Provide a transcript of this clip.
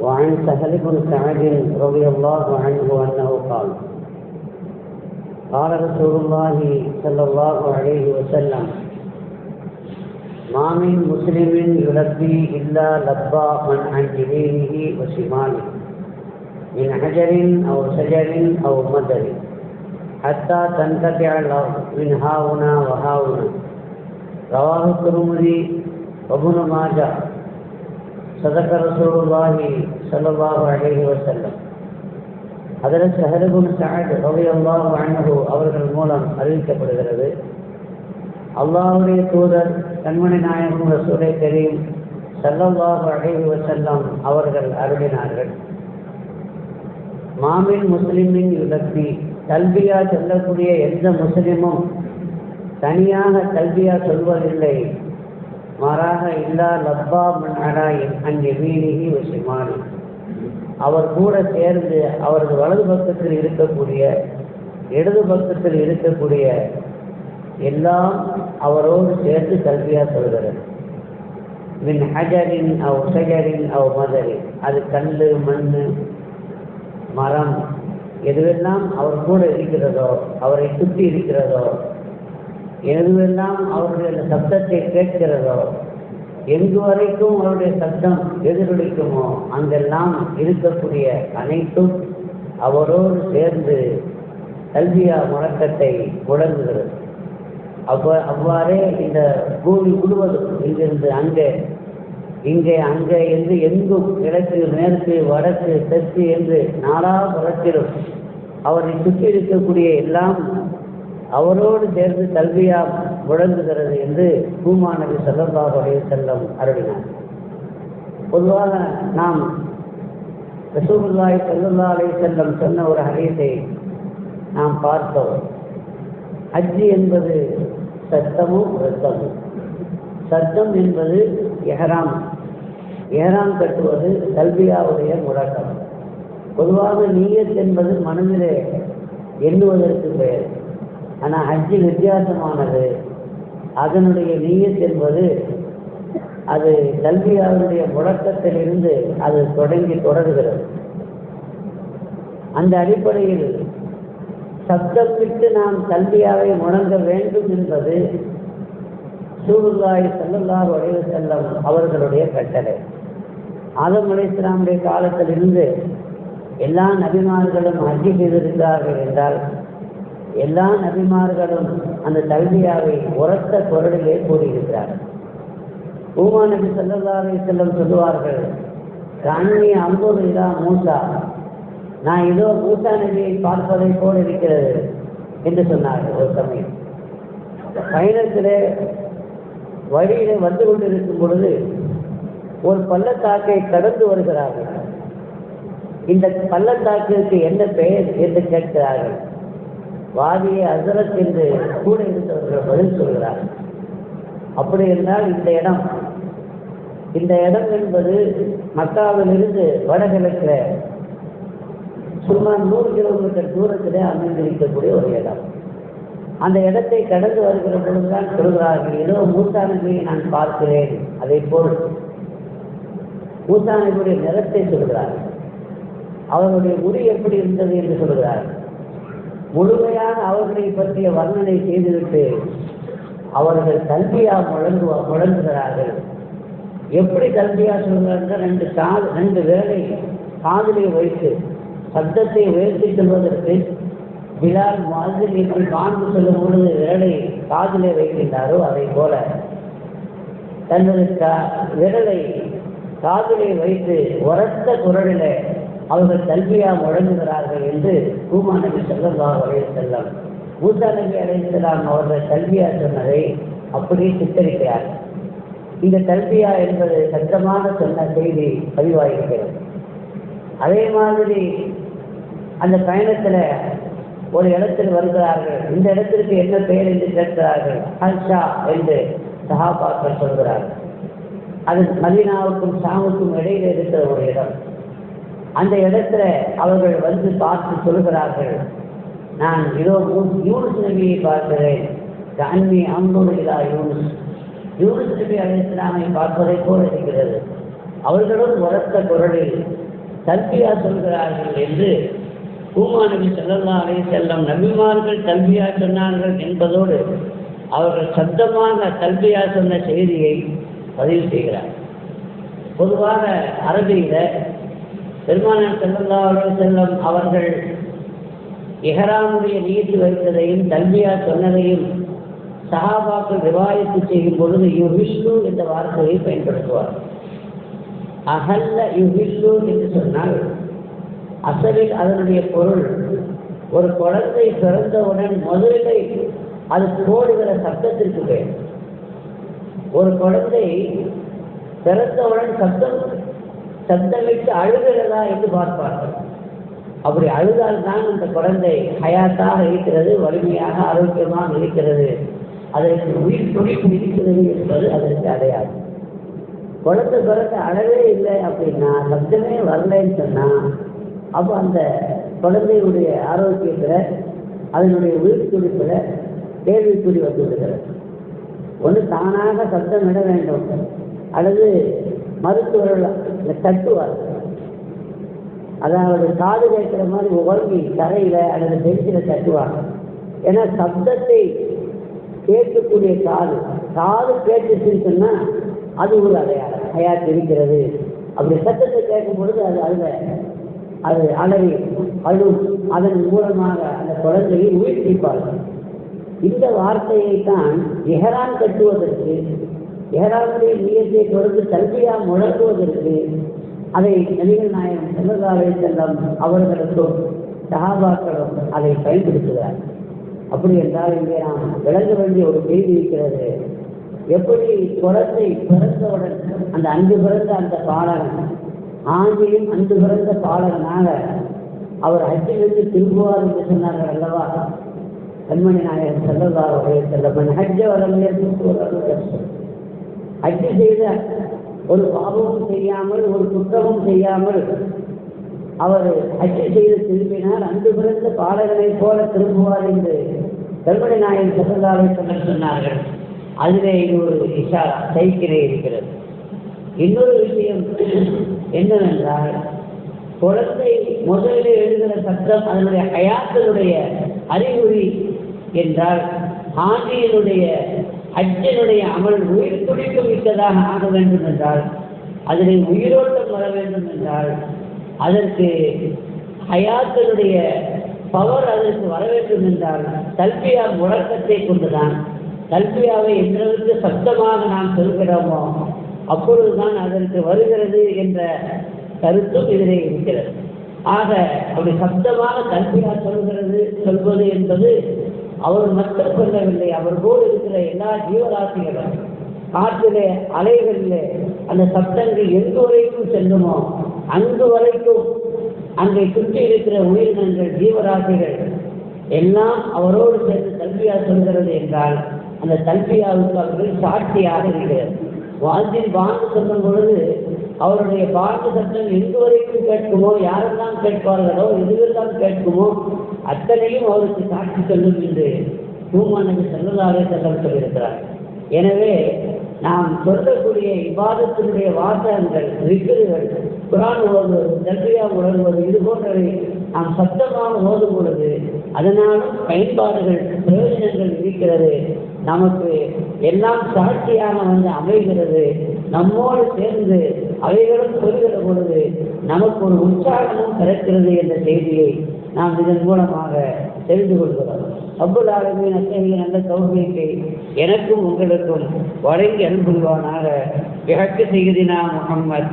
وعن سهل بن سعد رضي الله عنه أنه قال قال رسول الله صلى الله عليه وسلم ما من مسلم يلبي إلا لبى من عن يمينه وشماله من حجر أو شجر أو مدر حتى تنقطع الأرض من هاهنا وهاهنا رواه الترمذي وابن ماجه. صدق رسول الله صلى الله عليه وسلم அதில் சஹரகுன் சாட் ரவியல்லாஹ் அன்ஹு அவர்கள் மூலம் அறிவிக்கப்படுகிறது அல்லாஹுடைய தூதர் கண்மணி நாயகம் ரசூலை தெரியும் சல்லல்லாஹு அலைஹி வஸல்லம் அவர்கள் அருளினார்கள் மாமின் முஸ்லிமின் யுலப்பி கல்வியா சொல்லக்கூடிய எந்த முஸ்லிமும் தனியாக கல்வியா சொல்வதில்லை மாறாக இல்லா லப்பா மன் அங்கே வீணிகி விஷமானி அவர் கூட சேர்ந்து அவரது வலது பக்கத்தில் இருக்கக்கூடிய இடது பக்கத்தில் இருக்கக்கூடிய எல்லாம் அவரோடு சேர்த்து கல்வியா சொல்கிறது. மின் ஹஜரின் அவ் ஷஜரின் அவ் மதரின் அது கல் மண் மரம் எதுவெல்லாம் அவர் கூட இருக்கிறதோ அவரை சுற்றி இருக்கிறதோ எதுவெல்லாம் அவருடைய சப்தத்தை கேட்கிறதோ எங்கு வரைக்கும் அவருடைய சத்தம் எதிரொலிக்குமோ அங்கெல்லாம் இருக்கக்கூடிய அனைத்தும் அவரோடு சேர்ந்து கல்வியா முழக்கத்தை முழங்குகிறது. அவ்வ அவ்வாறே இந்த பூமி முழுவதும் இங்கிருந்து அங்கே இங்கே அங்கே என்று எங்கும் கிழக்கு மேற்கு வடக்கு தெற்கு என்று நாலா புறத்திலும் அவரை சுற்றி இருக்கக்கூடிய எல்லாம் அவரோடு சேர்ந்து கல்வியா முழங்குகிறது என்று பூமாநபி செல்லல்லாஹ் செல்லம் அருளினார். பொதுவாக நாம் ரசூலுல்லாய் செல்லல்லா அலைய செல்லம் சொன்ன ஒரு ஹதீஸை நாம் பார்த்தோம். ஹஜ்ஜி என்பது சத்தமும் ரத்தமும் சத்தம் என்பது எஹராம். எஹராம் கட்டுவது கல்வியாவுடைய முழக்கம் பொதுவாக நீயத் என்பது மனதிலே எண்ணுவதற்கு பெயர். ஆனால் ஹஜ்ஜி வித்தியாசமானது. அதனுடைய நீயத் என்பது அது கல்வியாளருடைய முழக்கத்திலிருந்து அது தொடங்கி தொடர்கிறது. அந்த அடிப்படையில் சப்தமிட்டு நாம் கல்வியாவை முழங்க வேண்டும் என்பது சூருல்லாய் செல்லல்லா வடிவ செல்லம் அவர்களுடைய கட்டளை. ஆதம் அலி இஸ்லாமுடைய காலத்திலிருந்து எல்லா நபிமார்களும் அஜி செய்திருக்கிறார்கள் என்றால் எல்லா நபிமார்களும் அந்த தல்வியாவை உரத்த குரலிலே கூறியிருக்கிறார்கள். பூமா நபி செல்லல்லாரை செல்லம் சொல்லுவார்கள் கண்ணி அம்பது இதா மூசா. நான் இதோ மூசா நபியை பார்ப்பதை போல இருக்கிறது என்று சொன்னார்கள் ஒரு சமயம். பயணத்திலே வழியிலே வந்து கொண்டிருக்கும் பொழுது ஒரு பள்ளத்தாக்கை கடந்து வருகிறார்கள். இந்த பள்ளத்தாக்கிற்கு என்ன பெயர்? என்று கேட்கிறார்கள். வாதியை அசரத் என்று கூட இருந்தவர்கள் பதில் சொல்கிறார். அப்படி என்றால் இந்த இடம் இந்த இடம் என்பது மக்காவிலிருந்து வடகிழக்கில் சுமார் நூறு கிலோமீட்டர் தூரத்திலே அமைந்திருக்கக்கூடிய ஒரு இடம். அந்த இடத்தை கடந்து வருகிற பொழுதுதான் சொல்கிறார்கள் ஏதோ மூசா நபியை நான் பார்க்கிறேன். அதை போல் மூசா நபியுடைய நிறத்தை சொல்கிறார்கள். அவருடைய உரி எப்படி இருந்தது என்று சொல்கிறார்கள். முழுமையான அவர்களை பற்றிய வர்ணனை செய்துவிட்டு அவர்கள் கல்வியா முழங்கு முழங்குகிறார்கள். எப்படி கல்வியா சொல்கிறார்கள் ரெண்டு காது ரெண்டு வேலை காதலை வைத்து சத்தத்தை உயர்த்தி செல்வதற்கு பிலால் மாதிரி எப்படி காண்பு சொல்லும் பொழுது வேலை காதிலே வைக்கின்றாரோ அதை போல. தனது விரலை காதிலே வைத்து உரத்த குரலில் அவர்கள் கல்வியா முழங்குகிறார்கள் என்று பூமா நபி செல்லல்லா வரைய செல்லம் மூசா நபி அலைசலாம் அவர்கள் கல்வியா சொன்னதை அப்படியே சித்தரிக்கிறார். இந்த கல்வியா என்பது சத்தமாக சொன்ன செய்தி பதிவாகிறது அதே மாதிரி அந்த பயணத்தில் ஒரு இடத்தில் வருகிறார்கள். இந்த இடத்திற்கு என்ன பெயர் என்று கேட்கிறார்கள்? ஹர்ஷா என்று சஹாபாக்கள் சொல்கிறார்கள். அது மதீனாவுக்கும் ஷாமுக்கும் இடையில இருக்கிற ஒரு இடம். அந்த இடத்துல அவர்கள் வந்து பார்த்து சொல்கிறார்கள் நான் இதோ யூனிஸ் நபியை பார்க்கிறேன். அன்னி அம்புலா யூனிஸ். யூனிஸ் நபி அழைத்தலாமை பார்ப்பதை போல இருக்கிறது. அவர்களும் உரத்த குரலில் தல்பியா சொல்கிறார்கள் என்று பூமா நபி ஸல்லல்லாஹு செல்லம் நபிமார்கள் தல்பியா சொன்னார்கள் என்பதோடு அவர்கள் சத்தமாக தல்பியா சொன்ன செய்தியை பதிவு செய்கிறார். பொதுவாக அரபியில் பெருமானார் ஸல்லல்லாஹு செல்லும் செல்லம் அவர்கள் இஹராமுடைய நீதி வைத்ததையும் தல்பியா சொன்னதையும் சஹாபாக்கள் விவாதித்து செய்யும் பொழுது யுஹில்லு என்ற வார்த்தையை பயன்படுத்துவார். அகல்ல யுஹில்லு என்று சொன்னால் அசலில் அதனுடைய பொருள் ஒரு குழந்தை பிறந்தவுடன் முதலில் அது போடுகிற சத்தத்திற்கு பெயர். ஒரு குழந்தை பிறந்தவுடன் சத்தம் சத்தமிட்டு அழுகிறதா என்று பார்ப்பார்கள். அப்படி அழுதால் தான் அந்த குழந்தை ஹயாத்தாக இருக்கிறது வலிமையாக ஆரோக்கியமாக இருக்கிறது. அதற்கு உயிர் துடிப்பு இருக்கிறது என்பது அதற்கு அடையாது குழந்தை பிறந்த அழவே இல்லை அப்படின்னா சப்தமே வரலைன்னு சொன்னால் அப்போ அந்த குழந்தையுடைய ஆரோக்கியத்தில் அதனுடைய உயிர் துடிப்பில் கேள்விக்குறி வந்து விடுகிறது ஒன்று தானாக சப்தம் விட வேண்டும். அல்லது மருத்துவர்கள் தட்டுவார். அதாவது காது கேட்கிற மாதிரி உறங்கி தரையில் அல்லது பெஞ்சில் தட்டுவாங்க. ஏன்னா சப்தத்தை கேட்கக்கூடிய காது காது கேட்டுச்சுன்னு சொன்னால் அது ஒரு அடையாளம். ஹயாத் இருக்கிறது. அப்படி சத்தத்தை கேட்கும் பொழுது அது அல்ல அது அளவி அழும். அதன் மூலமாக அந்த குழந்தையை உயிர்ப்பிப்பார்கள். இந்த வார்த்தையை தான் எஹரான் கட்டுவதற்கு எஹரானுடைய நீயத்தை கொடுத்து கல்வியா முழங்குவதற்கு அதை நபிகள் நாயகம் செல்லதாவை செல்லம் அவர்களுக்கும் சகாபாக்களும் அதை பயன்படுத்துகிறார். அப்படி என்றால் இங்கே நாம் விளங்க வேண்டிய ஒரு செய்தி இருக்கிறது. எப்படி குழந்தை பிறந்தவுடன் அந்த அன்பு பிறந்த அந்த பாலகன் ஆங்கிலும் அன்பு பிறந்த பாலகனாக அவர் ஹஜ்ஜிலிருந்து திரும்புவார் என்று சொன்னார்கள் அல்லவா? கண்மணி நாயகன் செல்லதாவுடைய செல்லம் ஹஜ்ஜ வரலையே அச்சு செய்த ஒரு பாவமும் செய்யாமல் ஒரு குற்றமும் செய்யாமல் அவர் அச்சு செய்து திரும்பினார். அன்று பிறந்த பாடல்களைப் போல திரும்புவார் என்று கல்மணி நாயன் செல்லதாவை சொல்ல சொன்னார்கள். அதிலே இது ஒரு இஷாரா சைக்கிலே இருக்கிறது. இன்னொரு விஷயம் என்னவென்றால் குழந்தை முதலில் எழுதுகிற சத்தம் அதனுடைய ஹயாத்தினுடைய அறிகுறி என்றால் ஆண்டியினுடைய அஜனுடைய அமல் உயிர் துடிப்பு மிக்கதாக ஆக வேண்டும் என்றால் அதில் உயிரோட்டம் வர வேண்டும் என்றால் அதற்கு ஹயாக்களுடைய பவர் அதற்கு வர வேண்டும் என்றால் கல்வியா முழக்கத்தை கொண்டுதான் கல்வியாவை எந்தளவுக்கு சத்தமாக நாம் சொல்கிறோமோ அப்பொழுதுதான் அதற்கு வருகிறது என்ற கருத்தும் இதிலே இருக்கிறது. ஆக அப்படி சப்தமாக கல்வியா சொல்கிறது சொல்வது என்பது அவர் மட்டும் சொல்லவில்லை அவர்களோடு இருக்கிற எல்லா ஜீவராசிகளும் காற்றிலே அலைகளிலே அந்த சப்தங்கள் எந்த வரைக்கும் செல்லுமோ அங்கு வரைக்கும் அங்கே சுற்றி இருக்கிற உயிரினங்கள் ஜீவராசிகள் எல்லாம் அவரோடு சேர்ந்து தல்வியா சொல்கிறது என்றால் அந்த தல்வியாவுக்கு அவர்கள் சாட்சியாக இருக்கிறது வாழ்ந்தின் பாண்டு சொல்லும் பொழுது அவருடைய பாண்டு சட்டம் எங்கு வரைக்கும் கேட்குமோ யாரெல்லாம் கேட்பார்களோ எதுவெல்லாம் கேட்குமோ அத்தனையும் அவருக்கு சாட்சி சொல்லும் என்று பூமானது செல்லதாரே செல்லம் சொல்லியிருக்கிறார். எனவே நாம் சொல்லக்கூடிய விவாதத்தினுடைய வாசகங்கள் விக்கிரிகள் குரான் ஓதுவது தல்பியா உணர்வது இது போன்றவை நாம் சத்தமாக ஓதும் பொழுது அதனாலும் பயன்பாடுகள் பிரயோஜனங்கள் இருக்கிறது. நமக்கு எல்லாம் சாட்சியாக வந்து அமைகிறது. நம்மோடு சேர்ந்து அவைகளும் சொல்கிற பொழுது நமக்கு ஒரு உற்சாகமும் கிடைக்கிறது என்ற செய்தியை நாம் இதன் மூலமாக தெரிந்து கொள்கிறோம். அப்புல் ஆலமின் அத்தகைய நல்ல தௌபியத்தை எனக்கும் உங்களுக்கும் வழங்கி அன்புள்வானாக இழக்கு செய்தினா முகம்மது